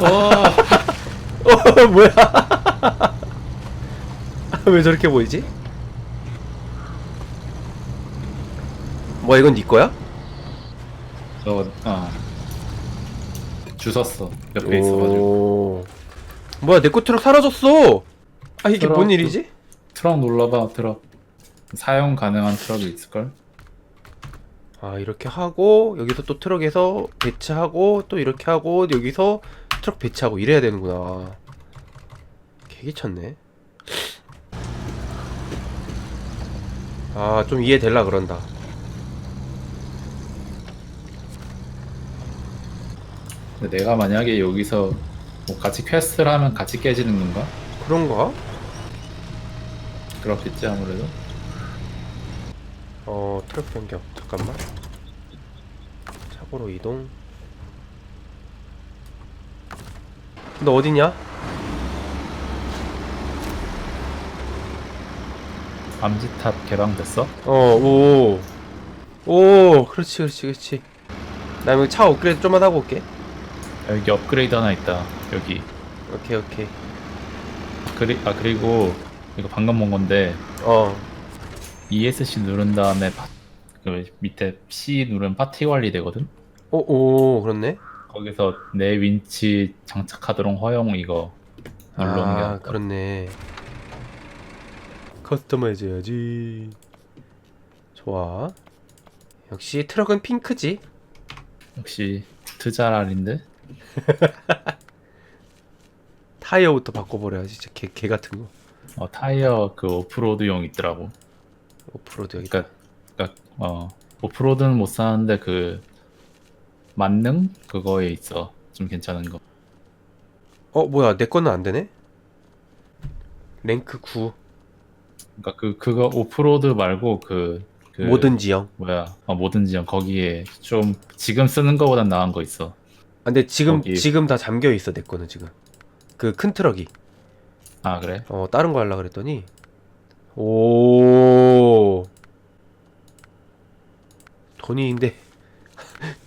어 뭐야 왜 저렇게 보이지? 뭐 이건 네 거야? 저, 어. 주웠어. 옆에 있어가지고. 오. 뭐야 내거 트럭 사라졌어 아 이게 트럭, 뭔 일이지? 트럭 눌러봐, 트럭. 사용 가능한 트럭이 있을걸? 아 이렇게 하고 여기서 또 트럭에서 배치하고 또 이렇게 하고 여기서 트럭 배치하고 이래야 되는구나 개기쳤네 아 좀 이해될라 그런다 근데 내가 만약에 여기서 뭐 같이 퀘스트를 하면 같이 깨지는 건가? 그런가? 그렇겠지, 아무래도. 어 트럭 변경 잠깐만 차고로 이동 너 어디냐? 암지탑 개방됐어? 어오오 오, 그렇지 그렇지 그렇지 나 여기 차 업그레이드 좀만 하고 올게 여기 업그레이드 하나 있다. 여기. 오케이 오케이 그리, 아, 그리고 이거 방금 본 건데 어 ESC 누른 다음에 파, 그 밑에 C 누르면 파티 관리 되거든? 오, 오, 그렇네. 거기서 내 윈치 장착하도록 허용 이거 게 아. 그렇네. 커스터마이즈 해야지. 좋아. 역시 트럭은 핑크지. 역시 트자랄인데? 타이어부터 바꿔버려야 지. 진짜 개, 개 같은 거. 어, 타이어 그 오프로드용 있더라고. 오프로드 여기. 그러니까, 그러니까 어 오프로드는 못 사는데 그 만능 그거에 있어. 좀 괜찮은 거. 어, 뭐야. 내 거는 안 되네? 랭크 9. 그러니까 그 그거 오프로드 말고 그, 그 모든 지형. 뭐야 어, 모든 지형 거기에 좀 지금 쓰는 거보단 나은 거 있어. 아, 근데 지금, 거기. 지금 다 잠겨 있어. 내 거는 지금. 그 큰 트럭이. 아 그래? 어, 다른 거 하려고 그랬더니. 오. 돈이 근데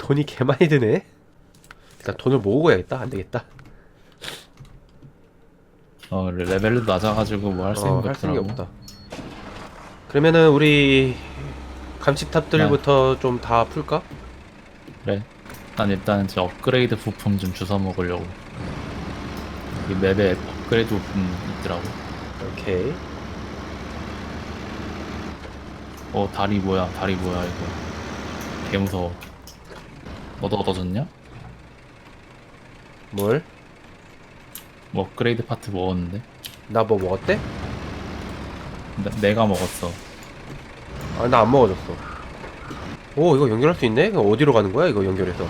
돈이 개 많이 드네. 일단 돈을 모으고 해야겠다. 안 되겠다. 어 레벨도 낮아가지고 뭐 할수 있는 어, 게할 수 있는 게 없더라고. 없다. 그러면은 우리 감식탑들부터 좀 다 풀까? 그래. 난 일단 저 업그레이드 부품 좀 주워 먹으려고. 이 맵에 업그레이드 부품 있더라고. 오케이. 어 다리 뭐야? 다리 뭐야 이거? 개 무서워. 너도 얻어졌냐? 뭘? 뭐 업그레이드 파트 먹었는데? 나 뭐 먹었대? 나- 내가 먹었어. 아, 나 안 먹어줬어. 오, 이거 연결할 수 있네? 그럼 어디로 가는 거야? 이거 연결해서.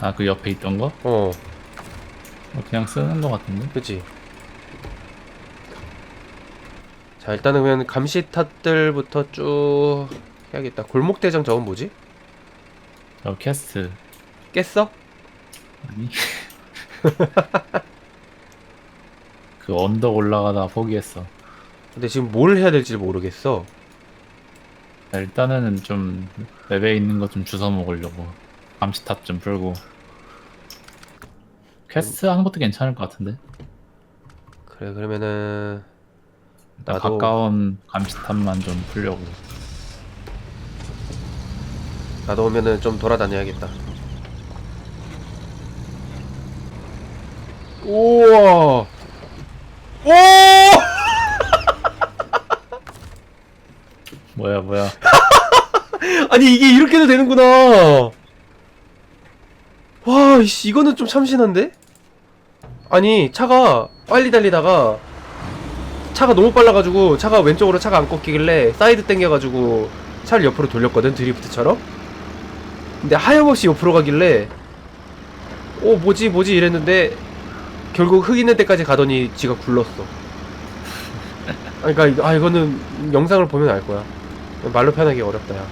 아 그 옆에 있던 거? 어, 어, 그냥 쓰는 거 같은데? 그치? 자, 일단은 그러면 감시탑들부터 쭉 해야겠다. 골목대장 저건 뭐지? 어 캐스트. 깼어? 아니. 그 언덕 올라가다 포기했어. 근데 지금 뭘 해야 될지 모르겠어. 자, 일단은 좀 맵에 있는 거좀 주워 먹으려고. 감시탑 좀 풀고. 퀘스트 하는 것도 괜찮을 것 같은데? 그래, 그러면은. 일단 나도- 가까운 감시탑만 좀 풀려고. 나도 오면은 좀 돌아다녀야겠다. 우와! 오! 뭐야 뭐야. 아니 이게 이렇게도 되는구나. 와, 이씨 이거는 좀 참신한데? 아니 차가 빨리 달리다가 차가 너무 빨라가지고 차가 왼쪽으로 차가 안 꺾이길래 사이드 땡겨가지고 차를 옆으로 돌렸거든 드리프트처럼. 근데 하염없이 옆으로 가길래 어 뭐지 뭐지 이랬는데 결국 흙 있는 데까지 가더니 지가 굴렀어. 그러니까 이거- 아 이거는 영상을 보면 알 거야. 말로 표현하기 어렵다 야.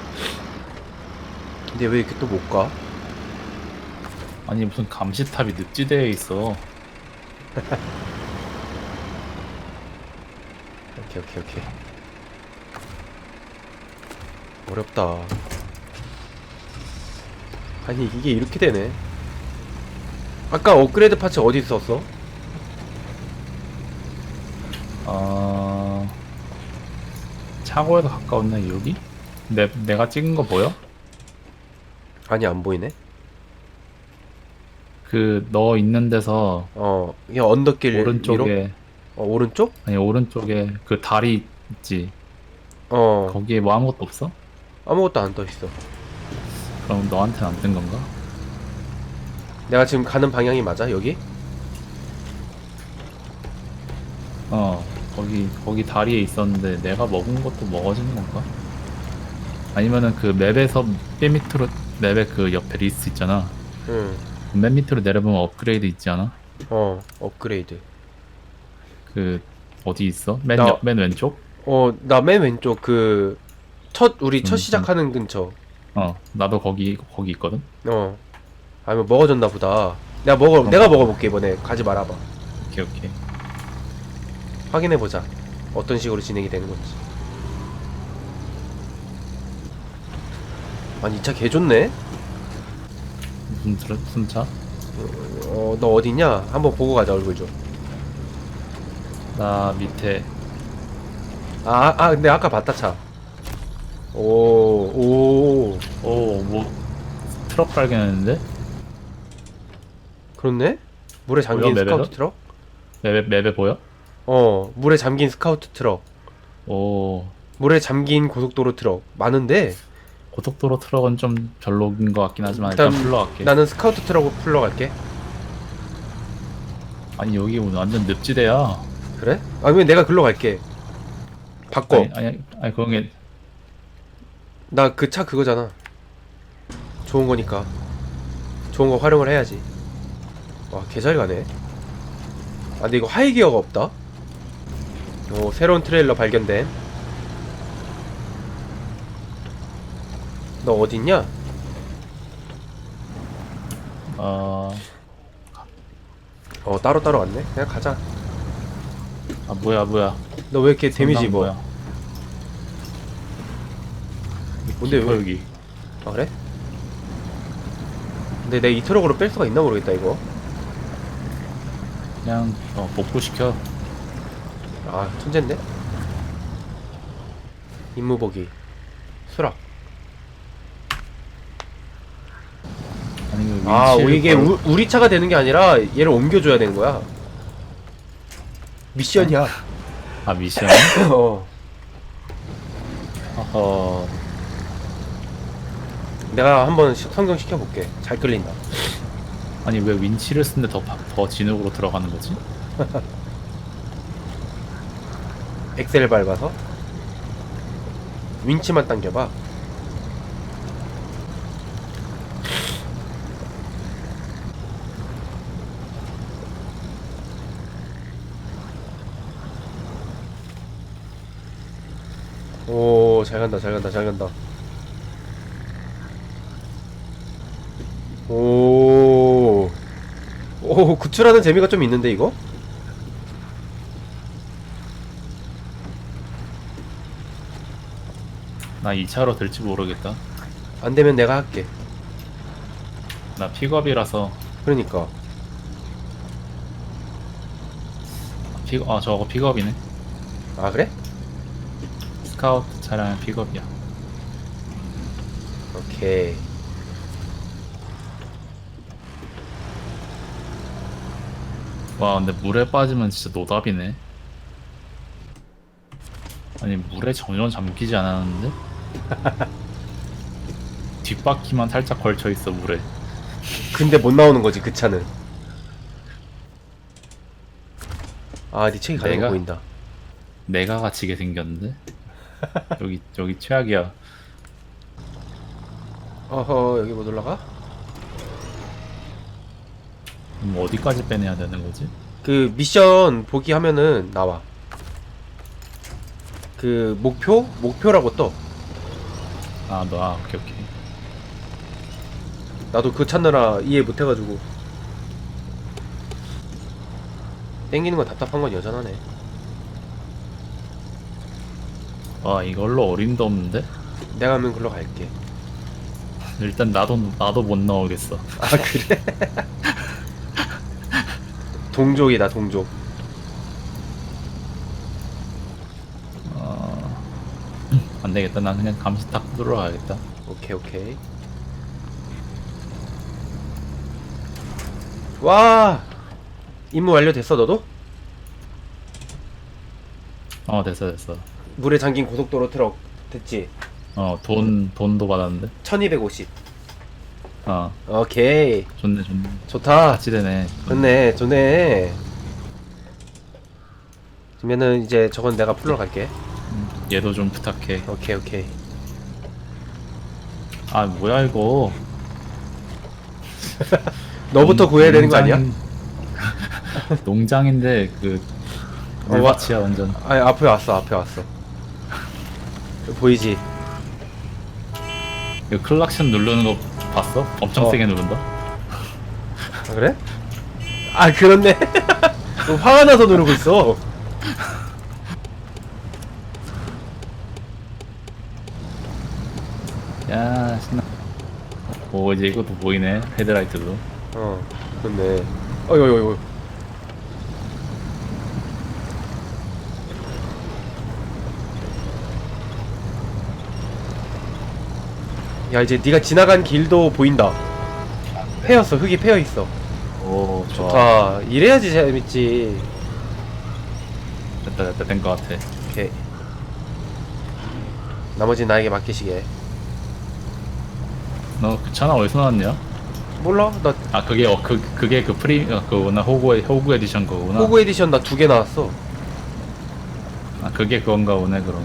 근데 왜 이렇게 또 못 가? 아니 무슨 감시탑이 늪지대에 있어. 오케이 오케이 오케이 어렵다 아니 이게 이렇게 되네 아까 업그레이드 파츠 어디 있었어? 어... 차고에도 가까웠나 여기? 내, 내가 찍은 거 보여? 아니 안 보이네 그 너 있는 데서 어 그냥 언덕길? 오른쪽에 어, 오른쪽? 아니 오른쪽에 그 다리 있지 어 거기에 뭐 아무것도 없어? 아무것도 안 떠 있어 그럼 너한테는 안 뜬 건가? 내가 지금 가는 방향이 맞아 여기? 어 거기 거기 다리에 있었는데 내가 먹은 것도 먹어지는 건가? 아니면은 그 맵에서 맨 밑으로 맵에 그 옆에 리스트 있잖아 맨 밑으로 내려보면 업그레이드 있지 않아? 응어 업그레이드 그 어디 있어? 맨, 나- 옆, 맨 왼쪽? 어 나 맨 왼쪽 그 첫 우리 첫 음, 시작하는 근처 어 나도 거기 거기 있거든. 어 아니면 먹어졌나 보다 내가 먹어 그런가? 내가 먹어볼게 이번에 가지 말아봐 오케이 오케이. 확인해보자 어떤 식으로 진행이 되는 건지 아니 이 차 개좋네 무슨 차? 무슨 차? 어 너 어디냐 한번 보고 가자 얼굴 나 밑에. 좀아아 아, 근데 아까 봤다 차 오 오 오 뭐 트럭 발견했는데? 그렇네? 물에 잠긴 뭐야? 스카우트 트럭? 맵에 맵에 보여? 어 물에 잠긴 스카우트 트럭. 오. 물에 잠긴 고속도로 트럭. 많은데? 고속도로 트럭은 좀 별로인 것 같긴 하지만 일단 일단 불러갈게. 나는 스카우트 트럭을 풀러 갈게. 아니 여기 오늘 완전 늪지대야. 그래? 아니면 내가 글로 갈게 바꿔 아니 아니 아니 그런 게 나 그 차 그거잖아. 좋은 거니까. 좋은 거 활용을 해야지. 와, 개 잘 가네. 아, 근데 이거 하이 기어가 없다. 오, 새로운 트레일러 발견된. 너 어딨냐? 어. 어, 따로따로 왔네. 그냥 가자. 아 뭐야 뭐야. 너 왜 이렇게 데미지 입어? 뭐야? 뭔데, 깊어, 왜? 여기? 아, 그래? 근데 내 이 트럭으로 뺄 수가 있나 모르겠다, 이거. 그냥 어, 복구시켜. 아, 천재인데? 임무보기. 수락. 아니 그 아, 이게 걸- 우, 우리 차가 되는 게 아니라 얘를 옮겨줘야 되는 거야. 미션이야. 아 미션? 어. 어허. 내가 한번 시- 성경 시켜볼게. 잘 끌린다. 아니 왜 윈치를 쓰는데 더, 더 진흙으로 들어가는 거지? 엑셀 밟아서. 윈치만 당겨봐. 오, 잘 간다, 잘 간다, 잘 간다. 오, 오, 구출하는 재미가 좀 있는데, 이거? 나 2차로 될지 모르겠다. 안 되면 내가 할게. 나 픽업이라서 그러니까. 픽, 아 저거 픽업이네. 아, 그래? 스카우트 차량은 픽업이야. 오케이. 와 근데 물에 빠지면 진짜 노답이네. 아니 물에 전혀 잠기지 않았는데? 뒷바퀴만 살짝 걸쳐 있어 물에. 근데 못 나오는 거지 그 차는. 아, 네 책이 가는 거 내가? 보인다. 내가 갇히게 생겼는데? 여기 여기 최악이야. 어허, 여기 못 올라가? 그럼 어디까지 빼내야 되는 거지? 그 미션 보기 하면은 나와. 그 목표? 목표라고 떠. 아, 너, 아, 오케이, 오케이. 나도 그거 찾느라 이해 못 해가지고. 땡기는 건 답답한 건 여전하네. 와, 이걸로 어림도 없는데? 내가 하면 글로 갈게. 일단 나도 나도 못 나오겠어. 아 그래? 동족이다 동족 어... 안 되겠다. 난 그냥 감시 탁 뚫으러 가야겠다. 오케이 오케이 와 임무 완료됐어 너도? 어 됐어 됐어. 물에 잠긴 고속도로 트럭 됐지? 어 돈 돈도 받았는데. 1250 어 오케이 좋네 좋네. 좋다 같이 되네. 좋네 좋네 그러면은 이제 저건 내가 풀러 갈게 음, 얘도 좀 부탁해. 오케이 오케이 아 뭐야 이거. 너부터 농- 구해야 되는 거 아니야? 농장인- 농장인데 그 어, 와- 물밭이야 완전. 아 앞에 왔어 앞에 왔어 보이지? 이거 클락션 누르는 거 봤어? 엄청 어. 세게 누른다. 아, 그래? 아 그렇네 너 화가 나서 누르고 있어 야 신나. 오 이제 이것도 보이네 헤드라이트도. 어 그렇네 어이 어이 어이 야 이제 네가 지나간 길도 보인다 패였어 흙이 패여있어 오 좋아. 좋다 이래야지 재밌지 됐다 됐다 된거 같아. 오케이 나머지 나에게 맡기시게 너그 차나 어디서 나왔냐? 몰라 나 아 그게 어 그 그게 그 프리 어, 그거구나 호구 호구 에디션 거구나. 호구 에디션 나 두 개 나왔어 아 그게 그건가 보네 그럼.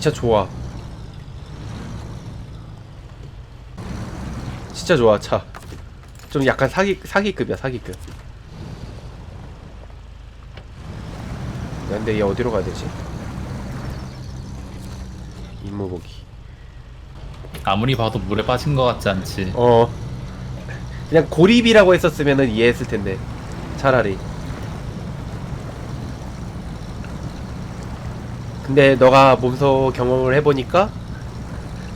이 차 좋아. 진짜 좋아 차. 좀 약간 사기 사기급이야 사기급. 야, 근데 얘 어디로 가야 되지? 임무 보기. 아무리 봐도 물에 빠진 거 같지 않지. 어. 그냥 고립이라고 했었으면은 이해했을 텐데. 차라리 근데 너가 몸소 경험을 해보니까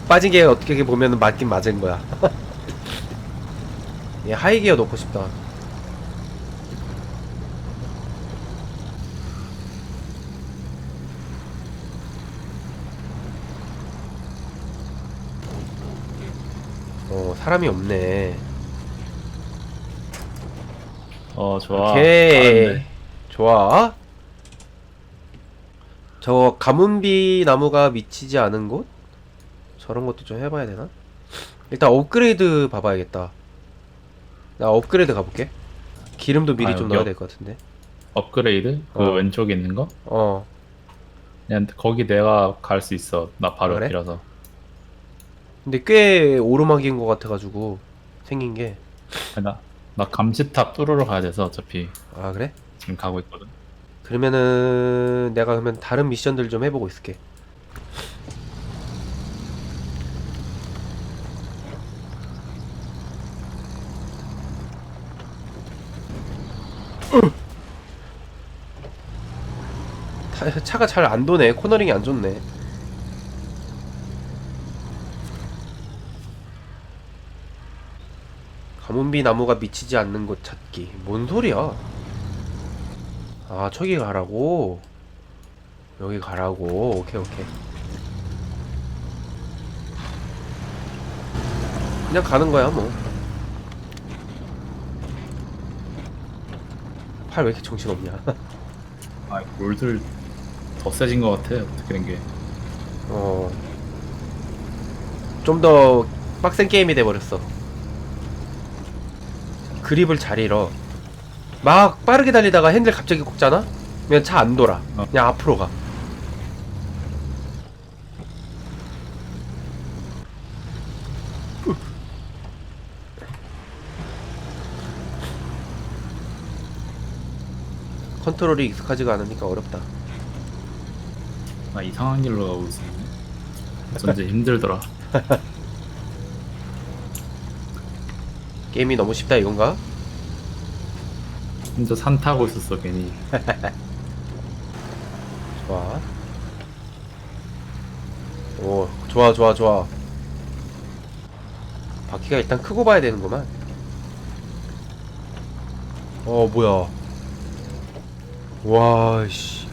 빠진 게 어떻게 보면은 맞긴 맞은 거야. 얘 하이기어 넣고 싶다. 어 사람이 없네. 어 좋아. 오케이. 잘했네. 좋아 저 가문비 나무가 미치지 않은 곳? 저런 것도 좀 해봐야 되나? 일단 업그레이드 봐봐야겠다 나 업그레이드 가볼게 기름도 미리 아, 좀 여기 넣어야 업- 될것 같은데 업그레이드 그 어. 왼쪽에 있는 거? 어 그냥 거기 내가 갈 수 있어. 나 바로 그래? 옆이라서. 근데 꽤 오르막인 것 같아가지고 생긴 게 아 나, 나 감시탑 뚫으러 가야 돼서 어차피 아, 그래? 지금 가고 있거든. 그러면은 내가 그러면 다른 미션들 좀 해보고 있을게. 타- 차가 잘 안 도네. 코너링이 안 좋네. 가문비 나무가 미치지 않는 곳 찾기. 뭔 소리야 아 저기 가라고 여기 가라고 오케이 오케이 그냥 가는 거야 뭐 팔 왜 이렇게 정신없냐 아 골들 더 세진 거 같아. 어떻게 된 게. 어. 좀 더 빡센 게임이 돼버렸어. 그립을 잘 잃어. 막 빠르게 달리다가 핸들 갑자기 꽂잖아? 그냥 차 안 돌아. 어. 그냥 앞으로 가. 컨트롤이 익숙하지가 않으니까 어렵다. 나 이상한 길로 가고 있어. 전제 힘들더라. 게임이 너무 쉽다 이건가? 혼자 산 타고 있었어 괜히. 좋아. 오 좋아 좋아 좋아 바퀴가 일단 크고 봐야 되는구만 어 뭐야 와 씨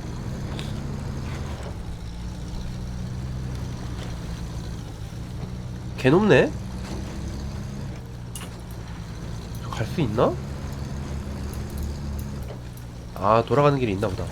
개 높네 갈 수 있나? 아 돌아가는 길이 있나 보다